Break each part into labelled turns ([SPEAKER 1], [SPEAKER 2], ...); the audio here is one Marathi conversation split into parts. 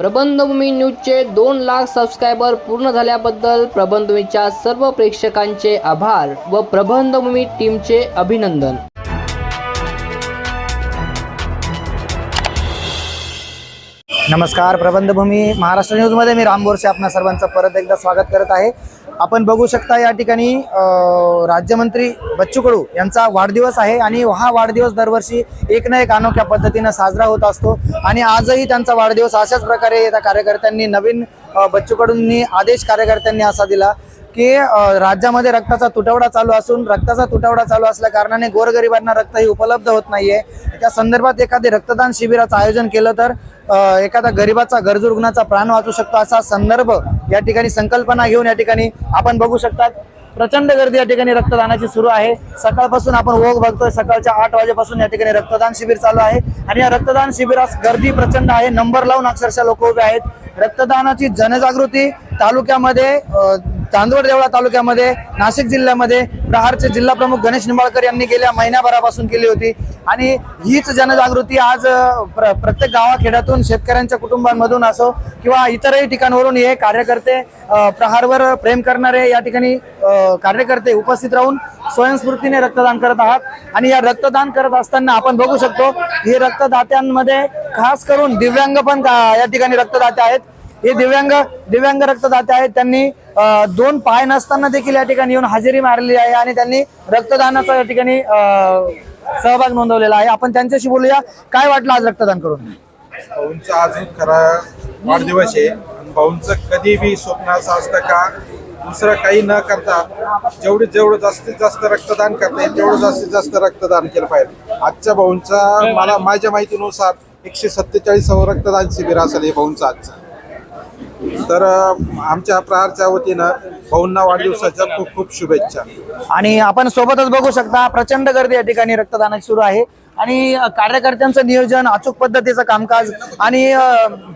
[SPEAKER 1] प्रबंधभूमी न्यूजचे दोन लाख सबस्क्रायबर पूर्ण झाल्याबद्दल प्रबंधभूमीच्या सर्व प्रेक्षकांचे आभार व प्रबंधभूमी टीमचे अभिनंदन.
[SPEAKER 2] नमस्कार प्रबंधभूमी महाराष्ट्र न्यूजमध्ये मी राम बोरसे आपणा सर्वांचं परत एकदा स्वागत करत आहे. आपण बघू शकता या ठिकाणी राज्यमंत्री बच्चू कडू यांचा वाढदिवस आहे आणि हा वाढदिवस दरवर्षी एक ना एक अनोख्या पद्धतीनं साजरा होत असतो. आणि आजही त्यांचा वाढदिवस अशाच प्रकारे त्या कार्यकर्त्यांनी नवीन बच्चू कडूंनी आदेश कार्यकर्त्यांनी असा दिला की राज्यामध्ये रक्ताचा तुटवडा चालू असून रक्ताचा तुटवडा चालू असल्या कारणाने गोरगरिबांना रक्तही उपलब्ध होत नाहीये. त्या संदर्भात एखादे रक्तदान शिबिराचं आयोजन केलं तर एखादा गरीबाचा गरजू रुग्णाचा प्राण वाचू शकतो असा संदर्भ या ठिकाणी संकल्पना घेऊन या ठिकाणी आपण बघू शकतात. प्रचंड गर्दी या ठिकाणी रक्तदानाची सुरू आहे. सकाळपासून आपण ओघ बघतोय. सकाळच्या आठ वाजेपासून या ठिकाणी रक्तदान शिबिर चालू आहे. आणि या रक्तदान शिबिरास गर्दी प्रचंड आहे. नंबर लावून अक्षरशः लोक उभे आहेत. रक्तदानाची जनजागृती तालुक्यामध्ये चांदवड देवळा तालुक्यामध्ये नाशिक जिल्ह्यामध्ये प्रहारचे जिल्हा प्रमुख गणेश निंबाळकर यांनी गेल्या महिन्याभरापासून केली होती. आणि हीच जनजागृती आज प्र प्रत्येक गावाखेड्यातून शेतकऱ्यांच्या कुटुंबांमधून असो किंवा इतरही ठिकाणावरून हे कार्यकर्ते प्रहारवर प्रेम करणारे या ठिकाणी कार्यकर्ते उपस्थित राहून स्वयंस्फूर्तीने रक्तदान करत आहात. आणि या रक्तदान करत असताना आपण बघू शकतो हे रक्तदात्यांमध्ये खास करून दिव्यांग पण या ठिकाणी रक्तदाते आहेत. हे दिव्यांग दिव्यांग रक्तदाते आहेत. त्यांनी दोन पाय नसताना देखील या ठिकाणी येऊन हजेरी मारलेली आहे आणि त्यांनी रक्तदानाचा या ठिकाणी सहभाग नोंदवलेला आहे. आपण त्यांच्याशी बोलूया. काय वाटलं आज रक्तदान करून?
[SPEAKER 3] भाऊंचा आज खरा वाढदिवस आहे. भाऊंच भाऊंचं कधी बी स्वप्न असं असतं का दुसरं काही न करता जेवढे जेवढं जास्तीत जास्त रक्तदान करता येईल तेवढं जास्तीत जास्त रक्तदान केलं पाहिजे. आजच्या भाऊंचा मला माझ्या माहितीनुसार एकशे सत्तेचाळीस रक्तदान शिबिर असेल हे भाऊंचं आजचं. तर आमच्या प्रहारच्या वतीनं भाऊंना वाढदिवसाच्या खूप खूप शुभेच्छा.
[SPEAKER 2] आणि आपण सोबतच बघू शकता प्रचंड गर्दी या ठिकाणी रक्तदानाची सुरू आहे. आणि कार्यकर्त्यांचं नियोजन अचूक पद्धतीचं कामकाज आणि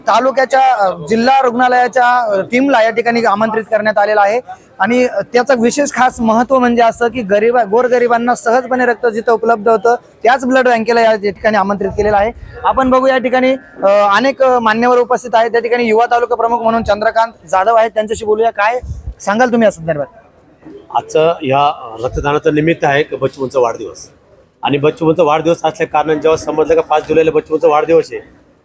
[SPEAKER 2] तालुक्याच्या जिल्हा रुग्णालयाच्या टीमला या ठिकाणी आमंत्रित करण्यात आलेलं आहे. आणि त्याचं विशेष खास महत्त्व म्हणजे असं की गरीब गोरगरिबांना सहजपणे रक्त जिथं उपलब्ध होतं त्याच ब्लड बँकेला या ठिकाणी आमंत्रित केलेलं आहे. आपण बघू या ठिकाणी अनेक मान्यवर उपस्थित आहेत. त्या ठिकाणी युवा तालुका प्रमुख म्हणून चंद्रकांत जाधव आहेत. त्यांच्याशी बोलूया. काय सांगाल तुम्ही या संदर्भात?
[SPEAKER 4] आजचं या रक्तदानाचं निमित्त आहे की बच्चूंचा वाढदिवस. आणि बच्चूंचा वाढदिवस असल्या कारण जेव्हा समजलं का पाच जुलैला बच्चूंचा वाढदिवस आहे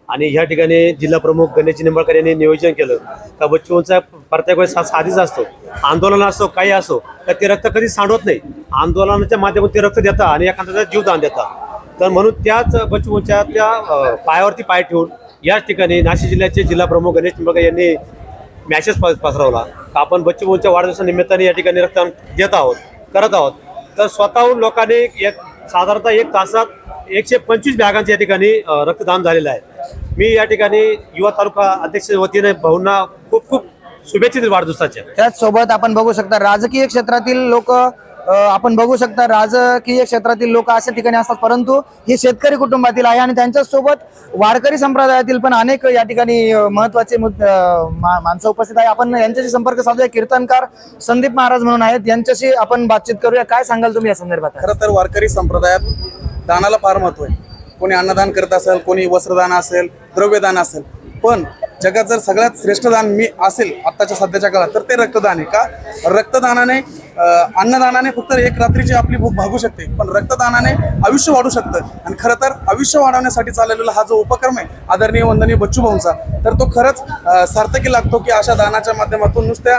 [SPEAKER 4] आणि ह्या ठिकाणी जिल्हा प्रमुख गणेश निंबाळकर यांनी नियोजन केलं का बच्चूंचा प्रत्येक वेळेस साधीच असतो. आंदोलन असो काही असो तर ते रक्त कधी सांडवत नाही. आंदोलनाच्या माध्यमातून ते रक्त देतात आणि एखाद्याचा जीवदान देतात. तर म्हणून त्याच बच्चूंच्या त्या पायावरती पाय ठेवून याच ठिकाणी नाशिक जिल्ह्याचे जिल्हा प्रमुख गणेश निंबाळकर यांनी मॅसेज पसरवला का आपण बच्चूंच्या वाढदिवसानिमित्ताने या ठिकाणी रक्तदान देत आहोत करत आहोत. तर स्वतःहून लोकांनी एक साधारणतः एक तासात एकशे पंचवीस बॅगांचे या ठिकाणी रक्तदान झालेलं आहे. मी या ठिकाणी युवा तालुका अध्यक्ष वतीने भाऊंना खूप खूप शुभेच्छा वाढदिवसाच्या.
[SPEAKER 2] त्याचसोबत आपण बघू शकता राजकीय क्षेत्रातील लोक आपण बघू शकता राजकीय क्षेत्रातील लोक अशा ठिकाणी असतात परंतु हे शेतकरी कुटुंबातील आहे आणि त्यांच्यासोबत वारकरी संप्रदायातील पण अनेक या ठिकाणी महत्त्वाचे माणसं उपस्थित आहे आपण यांच्याशी संपर्क साधूया. कीर्तनकार संदीप महाराज म्हणून आहेत. यांच्याशी आपण बातचीत करूया. काय सांगाल तुम्ही या संदर्भात?
[SPEAKER 5] खरं तर वारकरी संप्रदायात दानाला फार महत्त्व आहे. कोणी अन्नदान करत असेल कोणी वस्त्रदान असेल द्रव्यदान असेल. पण जगात जर सगळ्यात श्रेष्ठ दान मी असेल आत्ताच्या सध्याच्या काळात तर ते रक्तदान आहे का? रक्तदानाने अन्नदानाने फक्त एक रात्रीची आपली भूक भागू शकते पण रक्तदानाने आयुष्य वाढू शकतं. आणि खरं तर आयुष्य वाढवण्यासाठी चाललेला हा जो उपक्रम आहे आदरणीय वंदनीय बच्चू भाऊंचा तर तो खरंच सार्थकी लागतो की अशा दानाच्या माध्यमातून नुसत्या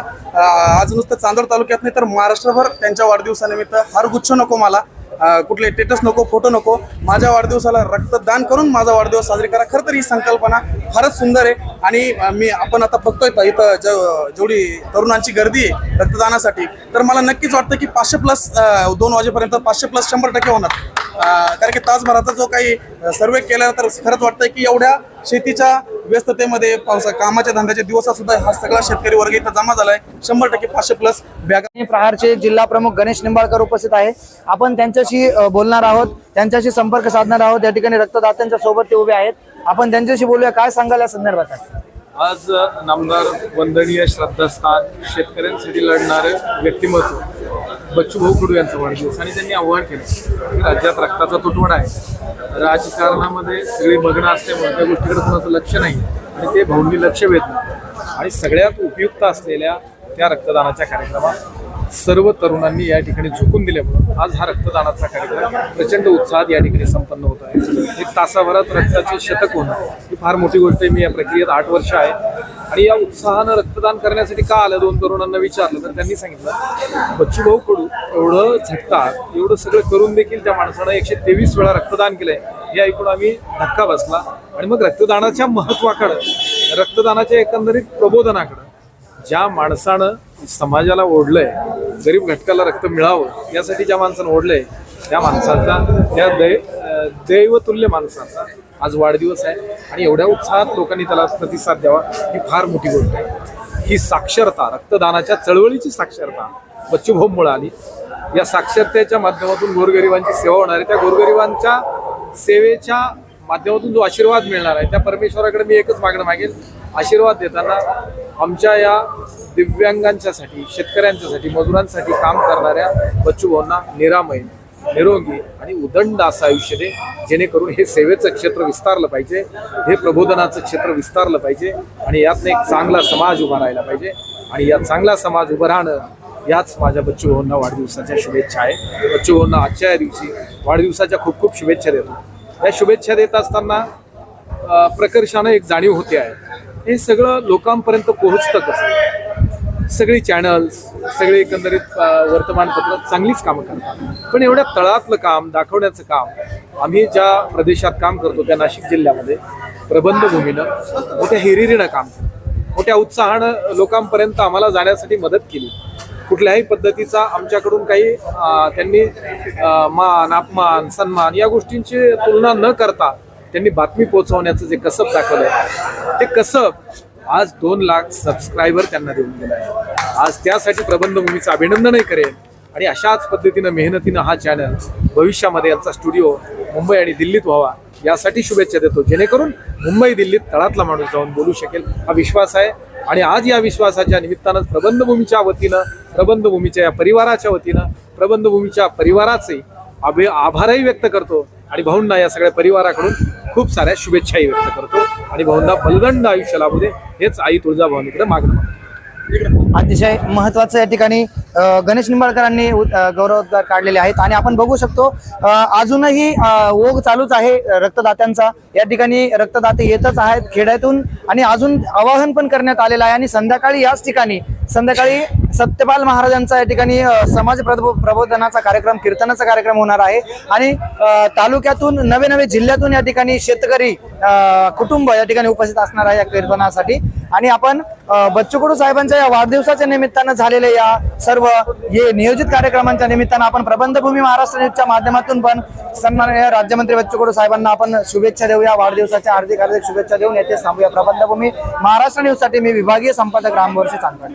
[SPEAKER 5] आज नुसतं चांदोड तालुक्यात नाही तर महाराष्ट्रभर त्यांच्या वाढदिवसानिमित्त हार गुच्छ नको मला. कुठले टेटस नको फोटो नको. माझ्या वाढदिवसाला रक्तदान करून माझा वाढदिवस साजरी करा. खरं तर ही संकल्पना फारच सुंदर आहे. आणि मी आपण आता बघतोय इथं ज- जेवढी तरुणांची गर्दी आहे रक्तदानासाठी तर मला नक्कीच वाटतं की पाचशे प्लस दोन वाजेपर्यंत पाचशे प्लस शंभर टक्के होणार. कारण की तासभराचा जो काही सर्वे केला तर खरंच वाटतंय की एवढ्या शेतीच्या व्यस्ततेमध्ये पावसा कामाच्या धंद्याच्या दिवसात सुद्धा हा सगळा शेतकरी वर्ग इथं जमा झालाय. शंभर टक्के पाचशे प्लस बॅगा
[SPEAKER 2] प्रहारचे जिल्हा प्रमुख गणेश निंबाळकर उपस्थित आहे. आपण त्यांच्याशी बोलणार आहोत त्यांच्याशी संपर्क साधणार आहोत. या ठिकाणी रक्तदात्यांच्या सोबत ते उभे आहेत. आपण त्यांच्याशी बोलूया. काय सांगाल या संदर्भात?
[SPEAKER 6] आज नामदार वंदनीय श्रद्धास्थान शेतकऱ्यांसाठी लढणारे व्यक्तिमत्व बच्चू भाऊ कडू यांचा वाढदिवस आणि त्यांनी आव्हान केलं. राज्यात रक्ताचा तुटवडा आहे. राजकारणामध्ये सगळी मग्न असल्यामुळे त्या गोष्टीकडे कोणाचं लक्ष नाही आणि ते भाऊंनी लक्ष वेधलं. आणि सगळ्यात उपयुक्त असलेल्या त्या रक्तदानाच्या कार्यक्रमात सर्व तरुणांनी या ठिकाणी झुकून दिल्यामुळं आज हा रक्तदानाचा कार्यक्रम प्रचंड उत्साहात या ठिकाणी संपन्न होत आहे. एक तासाभरात रक्ताचे शतक होणं ही फार मोठी गोष्ट आहे. मी या प्रक्रियेत आठ वर्ष आहे. आणि या उत्साहानं रक्तदान करण्यासाठी का आलं? दोन तरुणांना विचारलं. तर त्यांनी सांगितलं बच्चूभाऊ कडू एवढं झटतात एवढं सगळं करून देखील त्या माणसानं एकशे तेवीस वेळा रक्तदान केलंय. हे ऐकून आम्ही धक्का बसला. आणि मग रक्तदानाच्या महत्वाकडं रक्तदानाच्या एकंदरीत प्रबोधनाकडं ज्या माणसानं समाजाला ओढलंय गरीब घटकाला रक्त मिळावं यासाठी ज्या माणसानं ओढलंय त्या माणसाचा त्या दै दैवतुल्य माणसाचा आज वाढदिवस आहे आणि एवढ्या उत्साहात लोकांनी त्याला प्रतिसाद द्यावा ही फार मोठी गोष्ट आहे. ही साक्षरता रक्तदानाच्या चळवळीची साक्षरता बच्चूभाऊमुळे आली. या साक्षरतेच्या माध्यमातून गोरगरिबांची सेवा होणार आहे. त्या गोरगरिबांच्या सेवेच्या माध्यमातून जो आशीर्वाद मिळणार आहे त्या परमेश्वराकडे मी एकच मागणं मागेल आशीर्वाद देताना आमच्या या दिव्यांगांच्यासाठी शेतकऱ्यांच्यासाठी मजुरांसाठी काम करणाऱ्या बच्चूभाऊंना निरामय निरोगी आणि उदंड असं आयुष्य दे जेणेकरून हे सेवेचं क्षेत्र विस्तारलं पाहिजे हे प्रबोधनाचं क्षेत्र विस्तारलं पाहिजे आणि यातनं एक चांगला समाज उभा राहिला पाहिजे. आणि या चांगला समाज उभं राहणं याच माझ्या बच्चूभाऊंना वाढदिवसाच्या शुभेच्छा आहे बच्चूभाऊंना आजच्या या दिवशी वाढदिवसाच्या खूप खूप शुभेच्छा देतो. या शुभेच्छा देत असताना प्रकर्षानं एक जाणीव होते आहे. हे सगळं लोकांपर्यंत पोहोचतं कसं? सगळी चॅनल्स सगळे एकंदरीत वर्तमानपत्र चांगलीच कामं करतात. पण एवढ्या तळातलं काम दाखवण्याचं काम आम्ही ज्या प्रदेशात काम करतो त्या नाशिक जिल्ह्यामध्ये प्रबंधभूमीनं मोठ्या हिरिरीनं काम केलं. मोठ्या उत्साहानं लोकांपर्यंत आम्हाला जाण्यासाठी मदत केली. कुठल्याही पद्धतीचा आमच्याकडून काही त्यांनी मान अपमान सन्मान या गोष्टींची तुलना न करता त्यांनी बातमी पोहोचवण्याचं जे कसब दाखवलंय ते कसब आज दोन लाख सबस्क्रायबर त्यांना देऊन गेलं आहे. आज त्यासाठी प्रबंधभूमीचं अभिनंदनही करेन. आणि अशाच पद्धतीनं मेहनतीनं हा चॅनल भविष्यामध्ये यांचा स्टुडिओ मुंबई आणि दिल्लीत व्हावा यासाठी शुभेच्छा देतो. जेणेकरून मुंबई दिल्लीत तळातला माणूस जाऊन बोलू शकेल. हा विश्वास आहे. आणि आज या विश्वासाच्या निमित्तानं प्रबंधभूमीच्या वतीनं प्रबंधभूमीच्या या परिवाराच्या वतीनं प्रबंधभूमीच्या परिवाराचे आभे आभारही व्यक्त करतो आणि भाऊंना या सगळ्या परिवाराकडून खूप साऱ्या शुभेच्छाही व्यक्त करतो. आणि भाऊंना बलगंड आयुष्य लाभू दे हेच आई तुळजाभवानीकडे मागणं
[SPEAKER 2] अतिशय महत्वाचं या ठिकाणी गणेश निंबाळकरांनी गौरवोद्गार काढलेले आहेत. आणि आपण बघू शकतो अजूनही ओघ चालूच आहे रक्तदात्यांचा. या ठिकाणी रक्तदाते येतच आहेत खेड्यातून. आणि अजून आवाहन पण करण्यात आलेलं आहे. आणि संध्याकाळी याच ठिकाणी संध्याकाळी सत्यपाल महाराजांचा या ठिकाणी समाज प्रबो- प्रबोधनाचा कार्यक्रम कीर्तनाचा कार्यक्रम होणार आहे. आणि तालुक्यातून नवे नवे जिल्ह्यातून या ठिकाणी शेतकरी कुटुंब या ठिकाणी उपस्थित असणार आहे या कीर्तनासाठी. आणि आपण अ, बच्चू कडू साहेबांच्या या वाढदिवसाच्या निमित्तानं झालेल्या या सर्व हे नियोजित कार्यक्रमांच्या निमित्तानं आपण प्रबंधभूमी महाराष्ट्र न्यूजच्या माध्यमातून पण सन्माननीय राज्यमंत्री बच्चू कडू साहेबांना आपण शुभेच्छा देऊया. वाढदिवसाच्या हार्दिक हार्दिक शुभेच्छा देऊन येथे थांबूया. प्रबंधभूमी महाराष्ट्र न्यूजसाठी मी विभागीय संपादक रामवर्षी चांदवाडी.